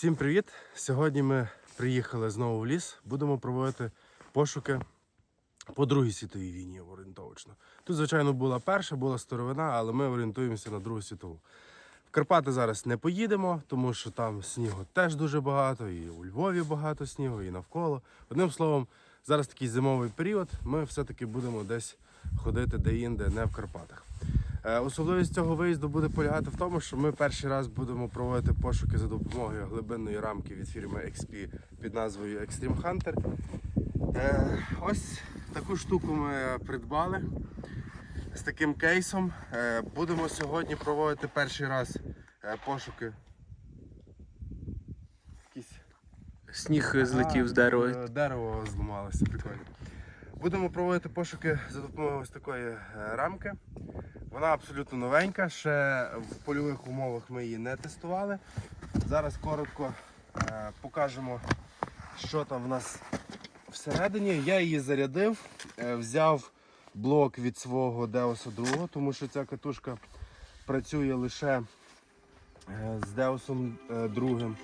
Всім привіт! Сьогодні ми приїхали знову в ліс. Будемо проводити пошуки по Другій світовій війні орієнтовочно. Тут, звичайно, була перша, була старовина, але ми орієнтуємося на Другу світову. В Карпати зараз не поїдемо, тому що там снігу теж дуже багато, і у Львові багато снігу, і навколо. Одним словом, зараз такий зимовий період. Ми все-таки будемо десь ходити де-інде, не в Карпатах. Е, Особливість цього виїзду буде полягати в тому, що ми перший раз будемо проводити пошуки за допомогою глибинної рамки від фірми XP під назвою Extreme Hunter. Е, Ось таку штуку ми придбали з таким кейсом. Е, Будемо сьогодні проводити перший раз пошуки. Якісь Сніг злетів з дерева. Дерево зламалося, прикольно. Будемо проводити пошуки за допомогою ось такої рамки. Вона абсолютно новенька, ще в польових умовах ми її не тестували. Зараз коротко е, покажемо, що там в нас всередині. Я її зарядив, е, взяв блок від свого Деоса 2, тому що ця катушка працює лише е, з Деосом 2.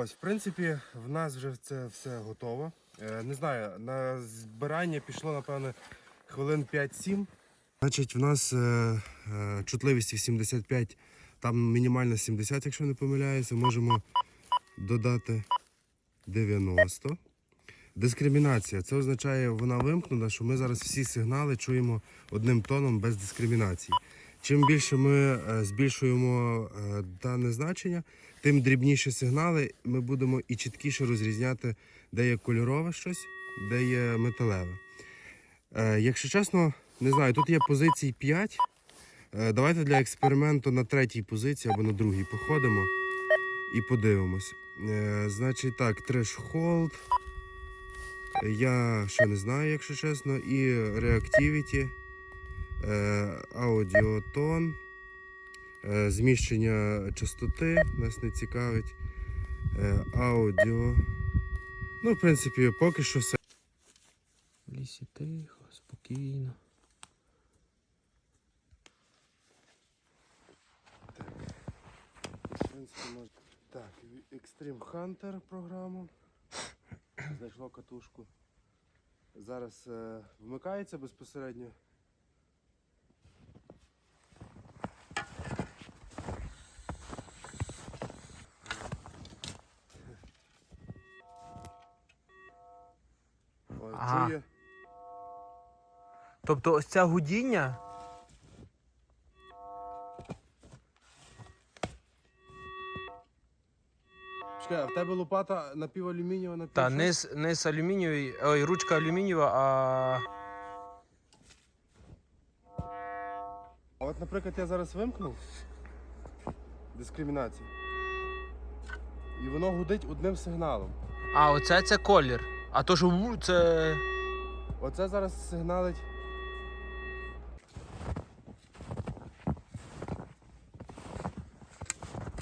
Ось, в принципі, в нас вже це все готово. Е, Не знаю, на збирання пішло, напевно, хвилин 5-7. Значить, в нас е, е, чутливість 85, там мінімальна 70, якщо не помиляюся. Можемо додати 90. Дискримінація. Це означає, вона вимкнена, що ми зараз всі сигнали чуємо одним тоном без дискримінації. Чим більше ми е, збільшуємо е, дане значення, тим дрібніші сигнали ми будемо і чіткіше розрізняти, де є кольорове щось, де є металеве. Е, Якщо чесно, не знаю, тут є позицій 5. Е, Давайте для експерименту на третій позиції або на другій походимо і подивимось. Значить так, трешхолд. Я ще не знаю, якщо чесно, і е, аудіотон, е, зміщення частоти нас не цікавить. е, Аудіо. Ну, в принципі, поки що все. В лісі тихо, спокійно. В принципі, можна. Так, Extreme Hunter програму. Знайшло катушку. Зараз е, вмикається безпосередньо. Тобто ось це гудіння. Чекай, а в тебе лопата напівалюмінієва напів. Та низ, низ алюмінієвий, ой, ручка алюмінієва, а А от, наприклад, я зараз вимкнув дискримінацію. І воно гудить одним сигналом. а оце це колір. А то що ву, це. Оце зараз сигналить.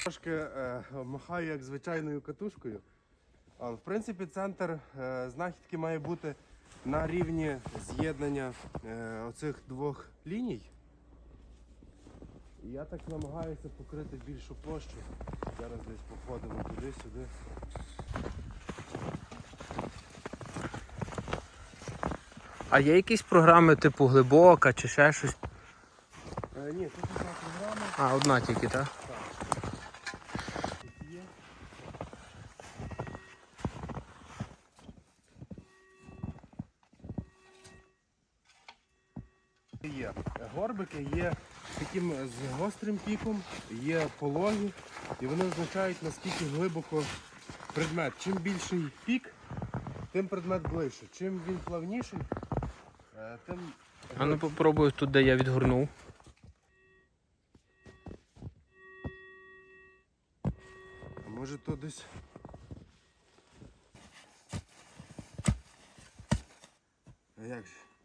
Трошки е, махаю як звичайною катушкою. В принципі, центр е, знахідки має бути на рівні з'єднання е, оцих двох ліній. І я так намагаюся покрити більшу площу. Зараз десь походимо туди-сюди. А є якісь програми типу глибока чи ще щось? Е, ні, тут одна програма. А, одна тільки, так? Тут є. Є горбики, є таким з гострим піком, є пологі, і вони означають наскільки глибоко предмет. Чим більший пік, тим предмет ближче. Чим він плавніший, е, тим А ну попробую тут, де я відгорнув. А може то десь. як же?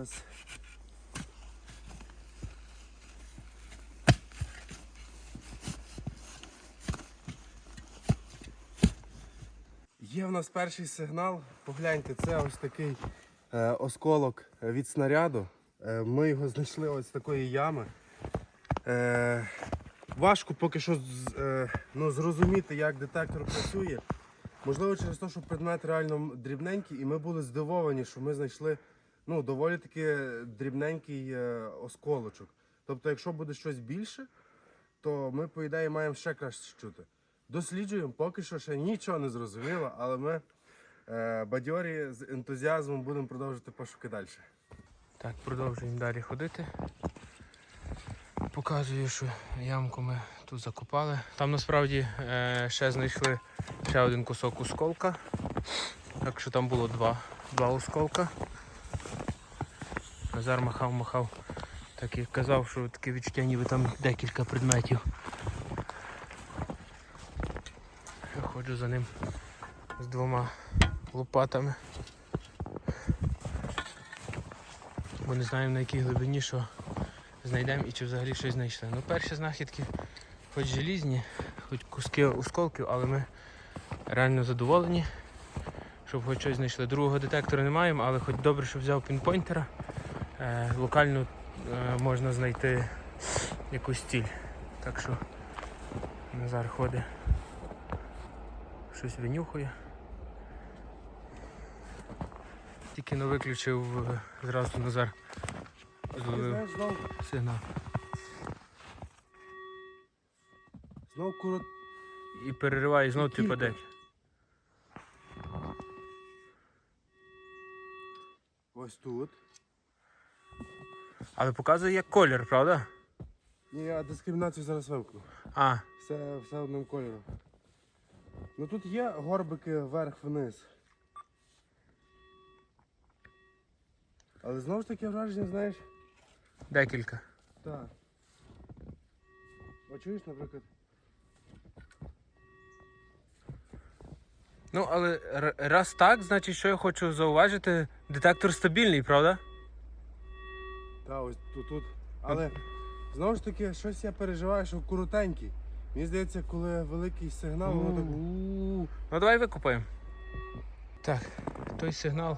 Якраз. Є в нас перший сигнал. Погляньте, це ось такий е, осколок від снаряду. Е, ми його знайшли ось з такої ями. Е, важко поки що е, ну, зрозуміти, як детектор працює. Можливо, через те, що предмет реально дрібненький, і ми були здивовані, що ми знайшли ну, доволі таки дрібненький е, осколочок. Тобто, якщо буде щось більше, то ми, по ідеї, маємо ще краще чути. Досліджуємо, поки що ще нічого не зрозуміло, але ми е, бадьорі з ентузіазмом будемо продовжувати пошуки далі. Так, продовжуємо далі ходити. Показую, що ямку ми тут закопали. Там насправді е, ще знайшли ще один кусок осколка. Так що там було два, два осколка. Назар махав, махав. Так і казав, що таке відчуття, ніби там декілька предметів. Я ходжу за ним з двома лопатами. бо не знаємо на якій глибині що знайдемо і чи взагалі щось знайшли. Ну перші знахідки хоч желізні, хоч куски осколків, але ми реально задоволені, щоб хоч щось знайшли. Другого детектора не маємо, але хоч добре, що взяв пінпойнтера. Е, локально е, можна знайти якусь ціль. Так що Назар ходить, щось винюхує. Тільки не виключив е, зразу Назар. Зловив знов, сигнал. знов корот... І перериває, і знов ти паде. ось тут. Але показує як колір, правда? Ні, я дискримінацію зараз вимкну. А, Все, все одним кольором. Ну тут є горбики вверх-вниз. Але знову ж таки враження, знаєш, декілька. так. О, чуєш, наприклад, Ну, але раз так, значить, що я хочу зауважити, детектор стабільний, правда? Та ось тут, тут. Але знову ж таки, щось я переживаю, що коротенький. Мені здається, коли великий сигнал, воно так. у-у-у. Ну давай викопаємо. Так, той сигнал.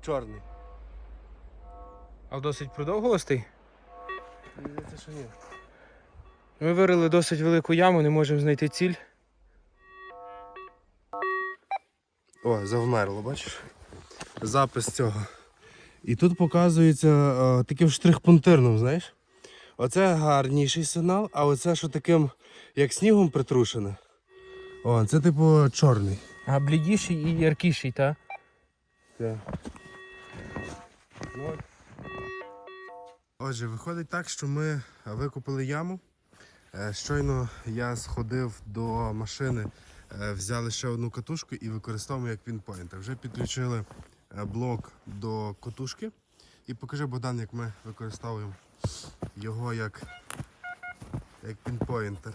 Чорний. А досить продовгувастий. Мені здається, що ні. Ми вирили досить велику яму, не можемо знайти ціль. О, завмерло, бачиш? Запис цього. І тут показується е, таким штрих-пунктирним, знаєш? Оце гарніший сигнал, а оце що таким, як снігом притрушене. О, це типу чорний. А блідіший і яркіший, так? Так. Ну, Отже, виходить так, що ми викопали яму. Е, Щойно я сходив до машини, е, взяли ще одну катушку і використовуємо як пінпойнтер. Вже підключили блок до катушки. І покажи Богдан, як ми використовуємо його як, як пінпойнтер.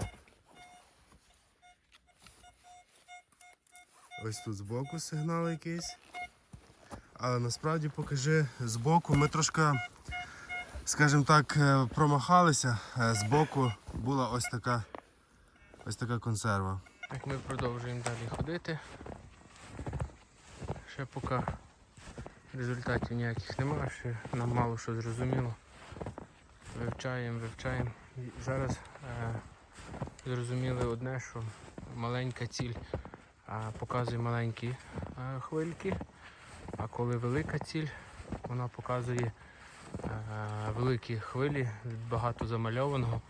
Ось тут збоку сигнал якийсь. Але насправді покажи збоку. Ми трошки, скажімо так, е, промахалися. Е, Збоку була ось така ось така консерва. Так, ми продовжуємо далі ходити. Ще поки результатів ніяких немає, ще нам мало що зрозуміло. Вивчаємо, вивчаємо. І зараз е, зрозуміли одне, що маленька ціль е, показує маленькі е, хвильки, а коли велика ціль, вона показує е, великі хвилі, багато замальованого.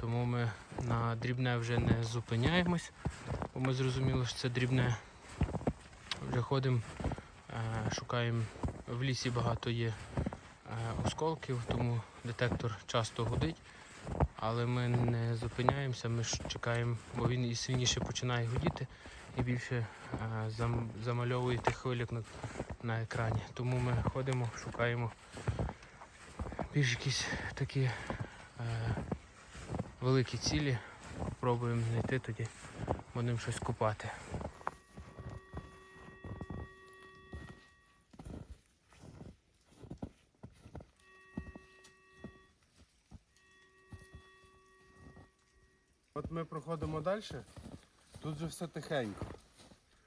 Тому ми на дрібне вже не зупиняємось, бо ми зрозуміли, що це дрібне. Вже ходимо, шукаємо. В лісі багато є е, осколків, тому детектор часто гудить. Але ми не зупиняємося, ми ж чекаємо, бо він і сильніше починає гудіти і більше е, зам- замальовує тих хвильок на, на екрані. Тому ми ходимо, шукаємо більш якісь такі е, великі цілі, Пробуємо знайти тоді, будемо щось купати. От ми проходимо далі, тут же все тихенько.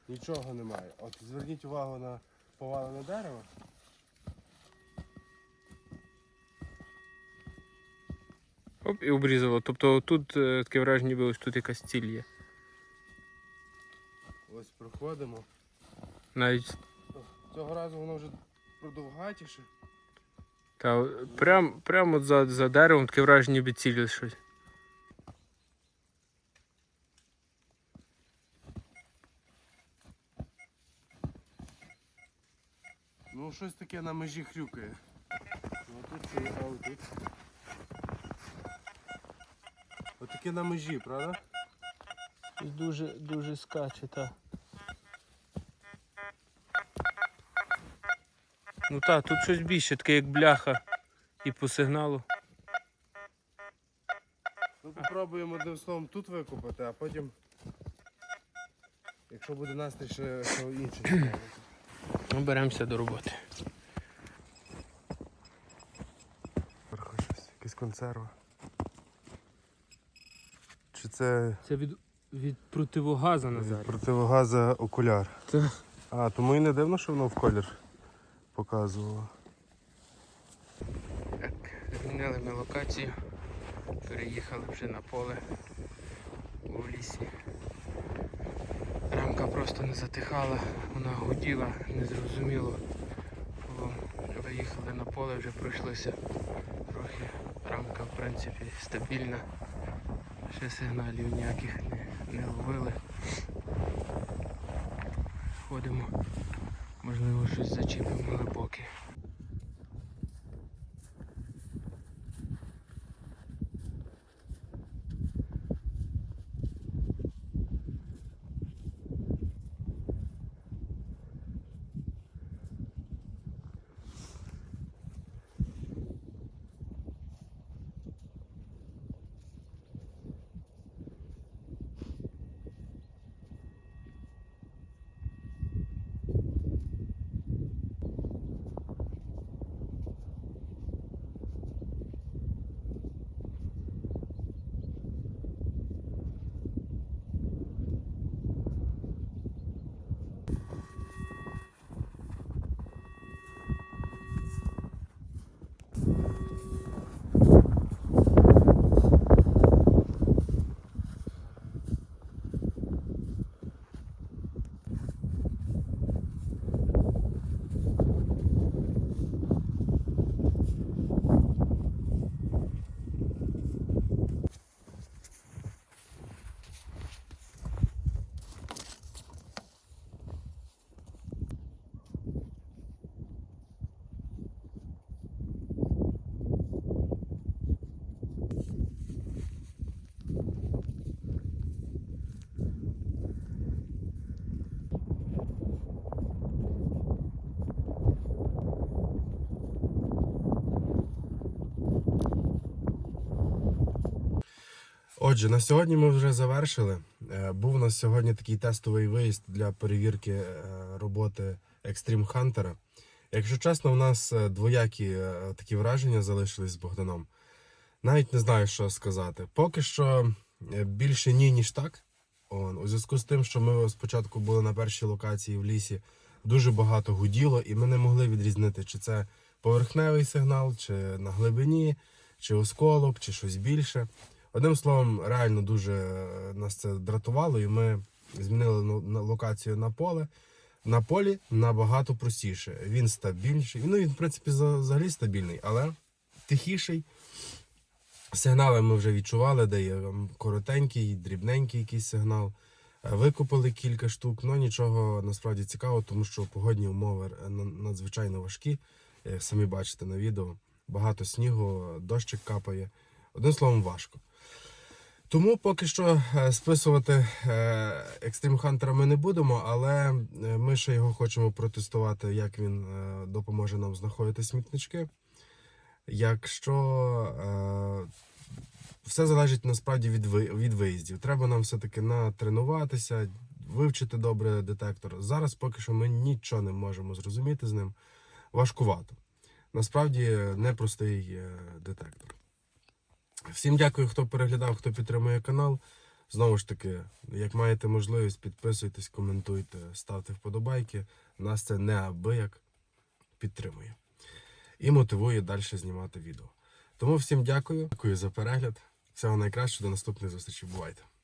Нічого немає. От зверніть увагу на повалене дерево. Оп, і обрізало. Тобто тут е, таке враження, ніби ось тут якась ціль є. Ось проходимо. Навіть Цього разу воно вже продовгатіше. та, прям, прямо за, за деревом таке враження, ніби ціль щось. Щось таке на межі хрюкає. Ну тут це аутик. Отаке на межі, правда? І дуже, дуже скаче, та. Ну так, тут щось більше, таке як бляха. І по сигналу. Ну попробуємо одним словом тут викопати, а потім, якщо буде настрій, ще, зробити. Ну, беремося до роботи. Щось, якась консерва. Чи це Це від, від противогаза Назар. противогаза окуляр? Так. А, тому і не дивно, що воно в колір показувало. Так, змінили ми локацію. Переїхали вже на поле у лісі. Рамка просто не затихала, вона гуділа, незрозуміло. Виїхали на поле, вже пройшлися трохи. Рамка в принципі стабільна. Ще сигналів ніяких не, не ловили. Ходимо, можливо щось зачіпимо глибоке. Отже, на сьогодні ми вже завершили. Е, Був у нас сьогодні такий тестовий виїзд для перевірки е, роботи Extreme Hunter. Якщо чесно, у нас е, двоякі такі враження залишились з Богданом. Навіть не знаю, що сказати. Поки що більше ні, ніж так. Он, у зв'язку з тим, що ми спочатку були на першій локації в лісі, дуже багато гуділо, і ми не могли відрізнити, чи це поверхневий сигнал, чи на глибині, чи осколок, чи щось більше. Одним словом, реально дуже е, нас це дратувало, і ми змінили ну, локацію на поле. На полі набагато простіше. Він стабільніший. Ну, він, в принципі, взагалі стабільний, але тихіший. Сигнали ми вже відчували, де є коротенький, дрібненький якийсь сигнал. Е, Викопали кілька штук, але нічого насправді цікавого, тому що погодні умови е, надзвичайно важкі. Як самі бачите на відео. Багато снігу, дощик капає. Одним словом, важко. Тому поки що е, списувати е, Extreme Hunter ми не будемо, але е, ми ще його хочемо протестувати, як він допоможе нам знаходити смітнички. Якщо все залежить насправді від, від виїздів. Треба нам все-таки натренуватися, вивчити добре детектор. Зараз поки що ми нічого не можемо зрозуміти з ним. Важкувато. Насправді непростий детектор. Всім дякую, хто переглядав, хто підтримує канал. Знову ж таки, як маєте можливість, підписуйтесь, коментуйте, ставте вподобайки. Нас це неабияк підтримує і мотивує далі знімати відео. Тому всім дякую, дякую за перегляд. Всього найкращого, до наступних зустрічей. Бувайте!